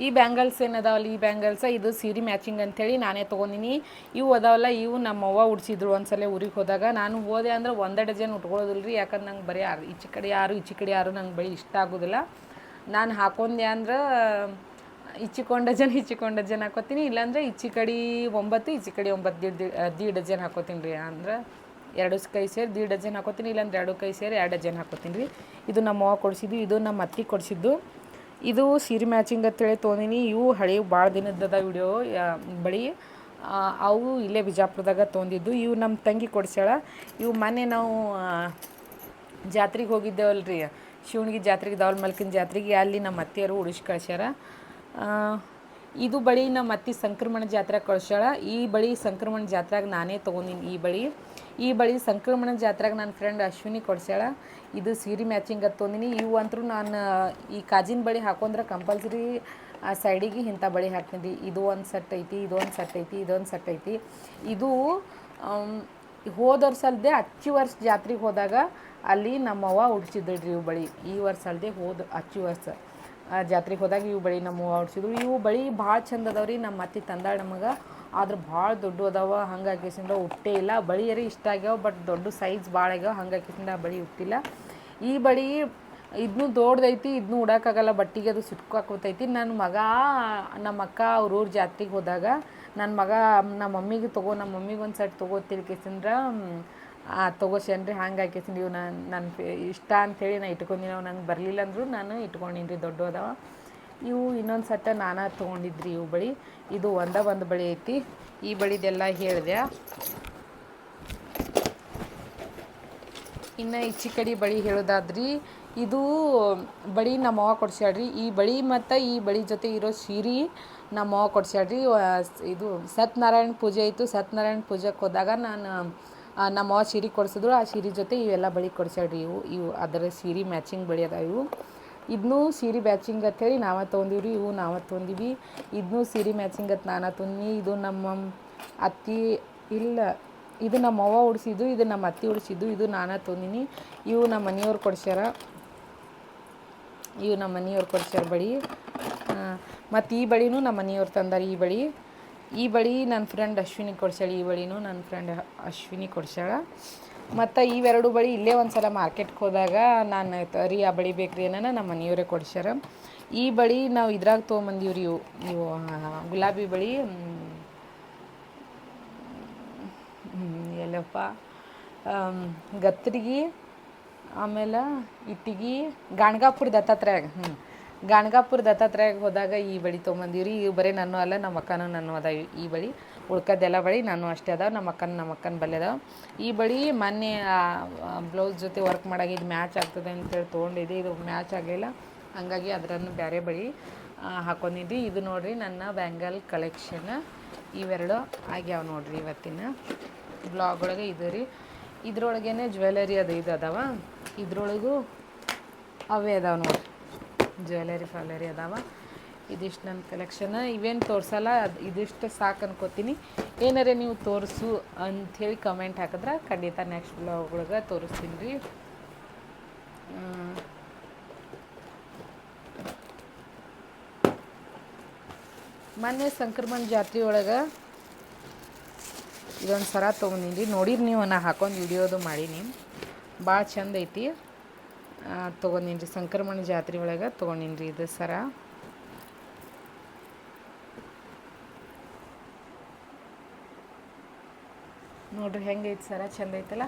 S1: ಈ ಬ್ಯಾಂಗಲ್ಸ್ ಏನದಾವಲ್ಲ, ಈ ಬ್ಯಾಂಗಲ್ಸ, ಇದು ಸೀರೆ ಮ್ಯಾಚಿಂಗ್ ಅಂಥೇಳಿ ನಾನೇ ತೊಗೊಂಡಿನಿ. ಇವು ಅದಾವಲ್ಲ, ಇವು ನಮ್ಮ ಅವ್ವ ಉಡ್ಸಿದ್ರು ಒಂದ್ಸಲ ಊರಿಗೆ ಹೋದಾಗ. ನಾನು ಹೋದೆ ಅಂದ್ರೆ ಒಂದೇ ಡಜನ್ ಉಟ್ಕೊಳ್ಳೋದಿಲ್ಲ ರೀ ಯಾಕಂದ್ರೆ ನಂಗೆ ಬರೀ ಯಾರು ಈಚೆ ಕಡೆ ಯಾರು ಈಚೆ ಕಡೆ ಯಾರು ನಂಗೆ ಬಳಿ ಇಷ್ಟ ಆಗೋದಿಲ್ಲ. ನಾನು ಹಾಕೊಂಡೆ ಅಂದ್ರೆ ಇಚ್ಚಿಕೊಂಡ ಡಜನ್ ಇಚ್ಚಿಕೊಂಡ ಡಜನ್ ಹಾಕೋತೀನಿ. ಇಲ್ಲಾಂದ್ರೆ ಈಚೆ ಕಡೆ ಒಂಬತ್ತು ಈಚೆ ಕಡೆ ಒಂಬತ್ತು ದೀಡ್ ದೀಡ್ ಡಜನ್ ಹಾಕೋತೀನಿ ರೀ ಅಂದ್ರೆ ಎರಡು ಕೈ ಸೇರಿ ದೀಡ್ ಡಜನ್ ಹಾಕೋತೀನಿ, ಇಲ್ಲಾಂದ್ರೆ ಎರಡು ಕೈ ಸೇರಿ ಎರಡು ಡಜನ್ ಹಾಕೋತೀನಿ ರೀ ಇದು ನಮ್ಮ ಕೊಡಿಸಿದ್ದು, ಇದು ನಮ್ಮ ಅತ್ತಿ ಕೊಡಿಸಿದ್ದು. ಇದು ಸೀರೆ ಮ್ಯಾಚಿಂಗ್ ಅಂತೇಳಿ ತೊಗೊಂಡಿನಿ. ಇವು ಹಳೆ ಭಾಳ ದಿನದ್ದದ ವಿಡಿಯೋ ಬಳಿ ಅವು ಇಲ್ಲೇ ಬಿಜಾಪುರದಾಗ ತೊಗೊಂಡಿದ್ದು. ಇವು ನಮ್ಮ ತಂಗಿ ಕೊಡ್ಸ್ಯಾಳ. ಇವು ಮೊನ್ನೆ ನಾವು ಜಾತ್ರೆಗೆ ಹೋಗಿದ್ದೇವಲ್ರಿ. ಶಿವನಿಗೆ ಜಾತ್ರೆಗೆ, ದಾವಲ್ ಮಲ್ಕಿನ ಜಾತ್ರೆಗೆ, ಅಲ್ಲಿ ನಮ್ಮ ಅತ್ತೆಯರು ಉಡಿಸಿ ಕಳ್ಸ್ಯಾರ. ಇದು ಬಳಿ ನಮ್ಮ ಅತ್ತೆ ಸಂಕ್ರಮಣ ಜಾತ್ರೆ ಕಳ್ಸ್ಯಾಳ. ಈ ಬಳಿ ಸಂಕ್ರಮಣ ಜಾತ್ರೆಗೆ ನಾನೇ ತೊಗೊಂಡಿನಿ ಈ ಬಳಿ. ಈ ಬಳಿ ಸಂಕ್ರಮಣ ಜಾತ್ರೆಗೆ ನನ್ನ ಫ್ರೆಂಡ್ ಅಶ್ವಿನಿ ಕೊಡ್ಸ್ಯಾಳ. ಇದು ಸೀರೆ ಮ್ಯಾಚಿಂಗ್ ಅಂತ ತೊಗೊಂಡಿನಿ ಇವು ಅಂತೂ ನಾನು ಈ ಕಾಜಿನ ಬಳಿ ಹಾಕೊಂಡ್ರೆ ಕಂಪಲ್ಸರಿ ಆ ಸೈಡಿಗೆ ಇಂಥ ಬಳಿ ಹಾಕ್ತೀನಿ. ಇದು ಒಂದು ಸೆಟ್ ಐತಿ, ಇದು ಒಂದು ಸೆಟ್ ಐತಿ ಇದೊಂದು ಸೆಟ್ ಐತಿ. ಇದು ಹೋದ ವರ್ಷ ಅಲ್ಲದೆ ಅಚ್ಚು ವರ್ಷ ಜಾತ್ರೆಗೆ ಹೋದಾಗ ಅಲ್ಲಿ ನಮ್ಮವ್ವ ಉಡ್ಸಿದ್ದಳು ರೀ ಇವು ಬಳಿ. ಈ ವರ್ಷ ಅಲ್ಲದೆ ಹೋದ ಅಚ್ಚು ವರ್ಷ ಜಾತ್ರೆಗೆ ಹೋದಾಗ ಇವು ಬಳಿ ನಮ್ಮವ್ವ ಉಡ್ಸಿದ್ರು ಇವು ಬಳಿ ಭಾಳ ಚಂದ ಅದಾವ ರೀ. ನಮ್ಮ ಅತ್ತಿ ತಂದಾಳ ನಮಗೆ. ಆದ್ರೆ ಭಾಳ ದೊಡ್ಡ ಅದಾವ ಹಂಗಾಗಿಸಿಂದ ಉಟ್ಟೇ ಇಲ್ಲ. ಬಳಿಯರಿ ಇಷ್ಟ ಆಗ್ಯಾವ ಬಟ್ ದೊಡ್ಡ ಸೈಜ್ ಭಾಳ ಆಗ್ಯಾವ ಹಂಗೆ ಹಾಕಿಸಿಂದ ಬಳಿ ಉಟ್ಟಿಲ್ಲ ಈ ಬಳಿ ಇದನ್ನು ದೊಡ್ಡದೈತಿ ಇದನ್ನು ಉಡೋಕ್ಕಾಗಲ್ಲ ಬಟ್ಟಿಗೆ ಅದು ಸುಟ್ಕೋತೈತಿ ನನ್ನ ಮಗ, ನಮ್ಮ ಅಕ್ಕ ಅವ್ರ ಊರ ಜಾತ್ರೆಗೆ ಹೋದಾಗ ನನ್ನ ಮಗ, ನಮ್ಮ ಮಮ್ಮಿಗೆ ತಗೋ, ನಮ್ಮ ಮಮ್ಮಿಗೆ ಒಂದು ಸೆಟ್ ತಗೋ ತಿಳ್ಕೇಸಂದ್ರೆ ಆ ತಗೋಸೇನ್ರಿ ಹಂಗೆ ಹಾಕಿಸಿನಿ ಇವು ನಾನು ನನ್ನ ಇಷ್ಟ ಅಂಥೇಳಿ ನಾ ಇಟ್ಕೊಂಡಿನಿ. ಅವು ನಂಗೆ ಬರಲಿಲ್ಲ ಅಂದರೂ ನಾನು ಇಟ್ಕೊಂಡಿನಿ ರೀ ದೊಡ್ಡ ಅದಾವ. ಇವು ಇನ್ನೊಂದು ಸಟ್ಟ ನಾನಾ ತೊಗೊಂಡಿದ್ರಿ ಇವು ಬಳಿ. ಇದು ಒಂದ ಒಂದು ಬಳಿ ಐತಿ. ಈ ಬಳಿದೆಲ್ಲ ಹೇಳಿದೆ. ಇನ್ನು ಈಚಿ ಕಡೆ ಬಳಿ ಹೇಳೋದಾದ್ರಿ, ಇದು ಬಳಿ ನಮ್ಮವ್ವ ಕೊಡ್ಸ್ಯಾಡ್ರಿ ಈ ಬಳಿ ಮತ್ತು ಈ ಬಳಿ ಜೊತೆ ಇರೋ ಸೀರೆ ನಮ್ಮವ್ವ ಕೊಡ್ಸ್ಯಾಡ್ರಿ ಇದು ಸತ್ಯನಾರಾಯಣ ಪೂಜೆ ಇತ್ತು ಸತ್ಯನಾರಾಯಣ ಪೂಜೆಗೆ ಹೋದಾಗ ನಾನು ನಮ್ಮ ನಮ್ಮವ್ವ ಸೀರೆ ಕೊಡ್ಸಿದ್ರು. ಆ ಸೀರೆ ಜೊತೆ ಇವೆಲ್ಲ ಬಳಿ ಕೊಡ್ಸ್ಯಾಡ್ರಿ ಇವು. ಇವು ಅದರ ಸೀರೆ ಮ್ಯಾಚಿಂಗ್ ಬಳಿ ಅದಾವ ಇವು. ಇದನ್ನೂ ಸೀರೆ ಮ್ಯಾಚಿಂಗ್ ಅಂತೇಳಿ ನಾವೇ ರೀ ಇವು ನಾವೇ ತೊಗೊಂಡಿವಿ. ಇದನ್ನೂ ಸೀರೆ ಮ್ಯಾಚಿಂಗ್ ಅಂತ ನಾನು ತೊಂದಿ ಇದು ನಮ್ಮ ಅತ್ತಿ, ಇಲ್ಲ, ಇದು ನಮ್ಮ ಅವ್ವ ಉಡಿಸಿದ್ದು, ಇದು ನಮ್ಮ ಅತ್ತಿ ಉಡಿಸಿದ್ದು, ಇದು ನಾನೇ ತೊಂದಿನಿ ಇವು ನಮ್ಮ ಮನೆಯವ್ರು ಕೊಡ್ಸ್ಯಾರ. ಇವು ನಮ್ಮ ಮನೆಯವ್ರು ಕೊಡ್ಸ್ಯಾರ ಬಳಿ. ಮತ್ತು ಈ ಬಳಿನೂ ನಮ್ಮ ಮನೆಯವ್ರು ತಂದಾರ ಈ ಬಳಿ. ಈ ಬಳಿ ನನ್ನ ಫ್ರೆಂಡ್ ಅಶ್ವಿನಿ ಕೊಡ್ಸ್ಯಾಳ, ಈ ಬಳಿನೂ ನನ್ನ ಫ್ರೆಂಡ್ ಅಶ್ವಿನಿ ಕೊಡ್ಸ್ಯಾಳ. ಮತ್ತು ಇವೆರಡು ಬಳಿ ಇಲ್ಲೇ ಒಂದು ಸಲ ಮಾರ್ಕೆಟ್ಗೆ ಹೋದಾಗ ನಾನು ರೀ ಆ ಬಳಿ ಬೇಕ್ರಿ ಏನನ ನಮ್ಮ ಮನೆಯವರೇ ಕೊಡ್ಸ್ಯಾರ. ಈ ಬಳಿ ನಾವು ಇದ್ರಾಗ ತೊಗೊಂಬಂದೀವಿ ಇವು ಇವು ಗುಲಾಬಿ ಬಳಿ ಎಲ್ಲಪ್ಪ ಗತ್ರಿಗಿ, ಆಮೇಲೆ ಇಟ್ಟಿಗಿ, ಗಾಣಗಾಪುರ ದತ್ತಾತ್ರೆಯಾಗ ಹ್ಞೂ ಗಾಣಗಾಪುರ ದತ್ತಾತ್ರೆಯಾಗ ಹೋದಾಗ ಈ ಬಳಿ ತೊಗೊಂಬಂದಿವ್ರಿ. ಇವು ಬರೀ ನಾನು ಅಲ್ಲ, ನಮ್ಮ ಅಕ್ಕನೂ ನಾನು ಅದ ಈ ಬಳಿ. ಉಳ್ಕದ್ದೆಲ್ಲ ಬಳಿ ನಾನು ಅಷ್ಟೇ ಅದಾವೆ, ನಮ್ಮ ಅಕ್ಕನ ನಮ್ಮ ಅಕ್ಕನ ಬಲ್ಲಿ ಅದಾವೆ. ಈ ಬಳಿ ಮೊನ್ನೆ ಬ್ಲೌಸ್ ಜೊತೆ ವರ್ಕ್ ಮಾಡಾಗ ಇದು ಮ್ಯಾಚ್ ಆಗ್ತದೆ ಅಂತೇಳಿ ತೊಗೊಂಡಿದ್ದೆ, ಇದು ಮ್ಯಾಚ್ ಆಗಲಿಲ್ಲ. ಹಂಗಾಗಿ ಅದರನ್ನು ಬೇರೆ ಬಳಿ ಹಾಕೊಂಡಿದ್ದೆ. ಇದು ನೋಡಿರಿ ನನ್ನ ಬ್ಯಾಂಗಲ್ ಕಲೆಕ್ಷನ್ ಇವೆರಡು ಆಗ್ಯಾವ ನೋಡಿರಿ ಇವತ್ತಿನ ಬ್ಲಾಗ್ ಒಳಗೆ ಇದು ರೀ. ಇದ್ರೊಳಗೇನೆ ಜ್ಯುವೆಲರಿ ಅದು, ಇದು ಅದಾವ. ಇದ್ರೊಳಗೂ ಅವೇ ಅದಾವ ನೋಡಿರಿ. ಜ್ಯುವೆಲರಿ ಫಾಲರಿ ಅದಾವ. ಇದಿಷ್ಟು ನನ್ನ ಕಲೆಕ್ಷನ್ ಇವೇನು ತೋರಿಸಲ್ಲ, ಅದು ಇದಿಷ್ಟು ಸಾಕು ಅನ್ಕೋತೀನಿ. ಏನಾರೇ ನೀವು ತೋರಿಸು ಅಂಥೇಳಿ ಕಮೆಂಟ್ ಹಾಕಿದ್ರೆ ಖಂಡಿತ ನೆಕ್ಸ್ಟ್ ಬ್ಲಾಗ್ ಒಳಗೆ ತೋರಿಸ್ತೀನಿ ರೀ. ಮೊನ್ನೆ ಸಂಕ್ರಮಣ ಜಾತ್ರೆ ಒಳಗೆ ಇದೊಂದು ಸರ ತೊಗೊಂಡಿನಿ ನೋಡಿರಿ ನೀವು, ನಾ ಹಾಕೊಂಡು ವಿಡಿಯೋದು ಮಾಡೀನಿ. ಭಾಳ ಚಂದ ಐತಿ. ತೊಗೊಂಡಿನಿ ರೀ. ಸಂಕ್ರಮಣ ಜಾತ್ರೆ ಒಳಗೆ ತೊಗೊಂಡಿನಿ ರೀ ಇದು ಸರ. ನೋಡ್ರಿ ಹೆಂಗೈತೆ ಸರ? ಚಂದ ಐತಲ್ಲ?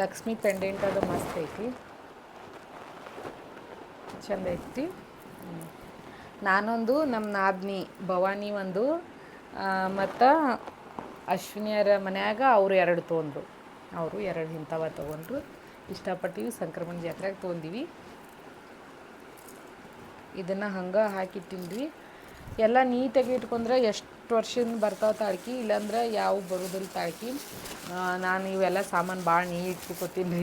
S1: ಲಕ್ಷ್ಮಿ ಪೆಂಡೆಂಟ್ ಅದು ಮಸ್ತ್ ಐತಿ. ಚಂದ ಐತಿ. ನಾನೊಂದು ನಮ್ಮ ನಾದ್ನಿ ಭವಾನಿ ಒಂದು ಮತ್ತು ಅಶ್ವಿನಿಯರ ಮನ್ಯಾಗ ಅವರು ಎರಡು ತೊಗೊಂಡ್ರು. ಅವರು ಎರಡು ಇಂಥವ ತೊಗೊಂಡ್ರು. ಇಷ್ಟಪಟ್ಟಿವಿ, ಸಂಕ್ರಮಣ ಜಾತ್ರೆಗೆ ತೊಗೊಂಡಿವಿ. ಇದನ್ನು ಹಂಗೆ ಹಾಕಿಟ್ಟಿನ್ರಿ ಎಲ್ಲ ನೀಟಾಗಿ ಇಟ್ಕೊಂಡ್ರೆ ಎಷ್ಟು ವರ್ಷದಿಂದ ಬರ್ತಾವೆ ತಾಳ್ಕಿ, ಇಲ್ಲಾಂದ್ರೆ ಯಾವ ಬರೋದಿಲ್ಲ ತಾಳ್ಕಿ. ನಾನು ಇವೆಲ್ಲ ಸಾಮಾನು ಭಾಳ ನೀಟ್ ರೀ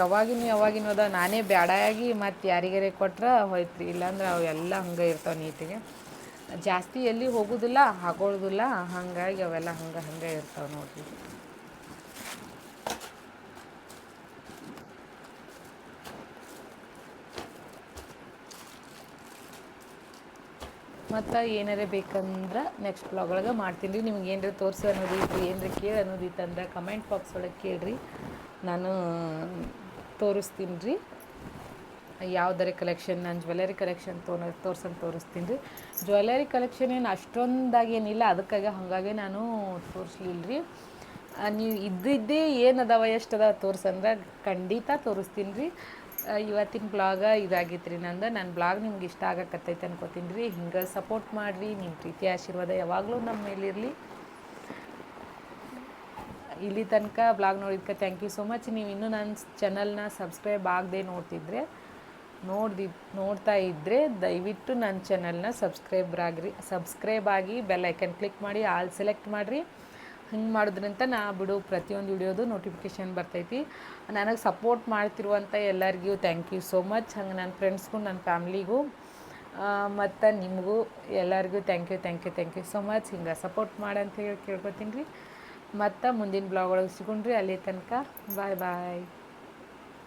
S1: ಯಾವಾಗಿನ ಯಾವಾಗಿನ ಅದ, ನಾನೇ ಬ್ಯಾಡಾಗಿ ಮತ್ತು ಯಾರಿಗಾರೆ ಕೊಟ್ರೆ ಹೋಯ್ತು ರೀ ಇಲ್ಲಾಂದ್ರೆ ಅವೆಲ್ಲ ಹಂಗೆ ಇರ್ತಾವೆ ನೀಟಿಗೆ ಜಾಸ್ತಿ ಎಲ್ಲಿ ಹೋಗೋದಿಲ್ಲ ಹಾಕೊಳ್ಳೋದಿಲ್ಲ ಹಾಗಾಗಿ ಅವೆಲ್ಲ ಹಂಗೆ ಹಂಗೆ ಇರ್ತಾವೆ ನೋಡ್ರಿ. ಮತ್ತು ಏನಾರೇ ಬೇಕಂದ್ರೆ ನೆಕ್ಸ್ಟ್ ಬ್ಲಾಗ್ ಒಳಗೆ ಮಾಡ್ತೀನಿ ರೀ. ನಿಮ್ಗೆ ಏನಾರ ತೋರಿಸು ಅನ್ನೋದಿತ್ತು ಏನಾರ ಕೇಳಿ ಅನ್ನೋದಿತ್ತಂದ್ರೆ ಕಮೆಂಟ್ ಬಾಕ್ಸ್ ಒಳಗೆ ಕೇಳಿರಿ. ನಾನು ತೋರಿಸ್ತೀನಿ ರೀ. ಯಾವುದರ ಕಲೆಕ್ಷನ್ ನಾನು ಜ್ಯುವೆಲರಿ ಕಲೆಕ್ಷನ್ ತೋನ, ತೋರ್ಸಂಗೆ ತೋರಿಸ್ತೀನಿ ರೀ. ಜ್ಯುವೆಲರಿ ಕಲೆಕ್ಷನ್ ಏನು ಅಷ್ಟೊಂದಾಗಿ ಏನಿಲ್ಲ ಅದಕ್ಕಾಗಿ ಹಾಗಾಗಿ ನಾನು ತೋರಿಸ್ಲಿಲ್ಲ ರೀ. ನೀವು ಇದ್ದಿದ್ದೇ ಏನು ಅದಾವ, ಎಷ್ಟು ತೋರ್ಸಂದ್ರೆ ಖಂಡಿತ ತೋರಿಸ್ತೀನಿ ರೀ. ಇವತ್ತಿನ ಬ್ಲಾಗ ಇದಾಗಿತ್ತು ರೀ ನಂದು. ನನ್ನ ಬ್ಲಾಗ್ ನಿಮ್ಗೆ ಇಷ್ಟ ಆಗಕತ್ತೈತೆ ಅನ್ಕೋತೀನಿ ರೀ ಹಿಂಗೆ ಸಪೋರ್ಟ್ ಮಾಡಿರಿ ನಿಮ್ಮ ಪ್ರೀತಿ ಆಶೀರ್ವಾದ ಯಾವಾಗಲೂ ನಮ್ಮ ಮೇಲಿರಲಿ. ಇಲ್ಲಿ ತನಕ ಬ್ಲಾಗ್ ನೋಡಿದ್ಕೆ ಥ್ಯಾಂಕ್ ಯು ಸೋ ಮಚ್ ನೀವು ಇನ್ನೂ ನನ್ನ ಚಾನಲ್ನ ಸಬ್ಸ್ಕ್ರೈಬ್ ಆಗದೆ ನೋಡ್ತಿದ್ರೆ, ನೋಡ್ದಿ, ನೋಡ್ತಾ ಇದ್ದರೆ ದಯವಿಟ್ಟು ನನ್ನ ಚಾನಲ್ನ ಸಬ್ಸ್ಕ್ರೈಬ್ ಆಗಿರಿ ಸಬ್ಸ್ಕ್ರೈಬ್ ಆಗಿ ಬೆಲ್ ಐಕನ್ ಕ್ಲಿಕ್ ಮಾಡಿ ಆಲ್ ಸೆಲೆಕ್ಟ್ ಮಾಡಿರಿ. ಹಿಂಗೆ ಮಾಡಿದ್ರಿಂತ ನಾ ಬಿಡು, ಪ್ರತಿಯೊಂದು ವಿಡಿಯೋದು ನೋಟಿಫಿಕೇಶನ್ ಬರ್ತೈತಿ. ನನಗೆ ಸಪೋರ್ಟ್ ಮಾಡ್ತಿರುವಂಥ ಎಲ್ಲರಿಗೂ ಥ್ಯಾಂಕ್ ಯು ಸೋ ಮಚ್ ಹಂಗೆ ನನ್ನ ಫ್ರೆಂಡ್ಸ್ಗೂ ನನ್ನ ಫ್ಯಾಮ್ಲಿಗೂ ಮತ್ತು ನಿಮಗೂ ಎಲ್ಲರಿಗೂ thank you thank you thank you so much ಹಿಂಗೆ ಸಪೋರ್ಟ್ ಮಾಡಂತ ಹೇಳಿ ಕೇಳ್ಕೊತೀನಿ ರೀ. ಮತ್ತು ಮುಂದಿನ ಬ್ಲಾಗ್ ಒಳಗೆ ಸಿಗೊಂಡ್ರಿ ಅಲ್ಲಿ ತನಕ ಬಾಯ್ ಬಾಯ್